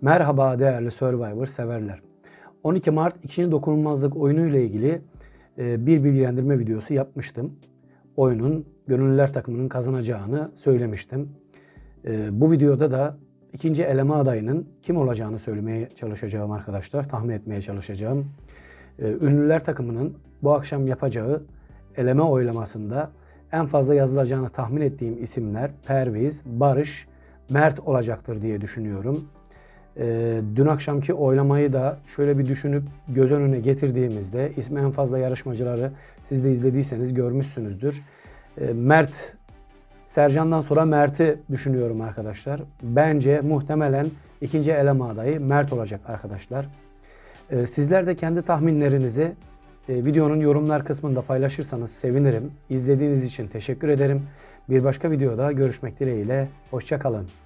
Merhaba değerli Survivor severler. 12 Mart ikinci dokunulmazlık oyunu ile ilgili e, bir bilgilendirme videosu yapmıştım. Oyunun gönüllüler takımının kazanacağını söylemiştim. E, Bu videoda da ikinci eleme adayının kim olacağını söylemeye çalışacağım arkadaşlar. Tahmin etmeye çalışacağım. E, Ünlüler takımının bu akşam yapacağı eleme oylamasında en fazla yazılacağını tahmin ettiğim isimler Perviz, Barış, Mert olacaktır diye düşünüyorum. Ee, dün akşamki oylamayı da şöyle bir düşünüp göz önüne getirdiğimizde ismi en fazla yarışmacıları siz de izlediyseniz görmüşsünüzdür. Ee, Mert, Sercan'dan sonra Mert'i düşünüyorum arkadaşlar. Bence muhtemelen ikinci eleme adayı Mert olacak arkadaşlar. Ee, sizler de kendi tahminlerinizi e, videonun yorumlar kısmında paylaşırsanız sevinirim. İzlediğiniz için teşekkür ederim. Bir başka videoda görüşmek dileğiyle. Hoşçakalın.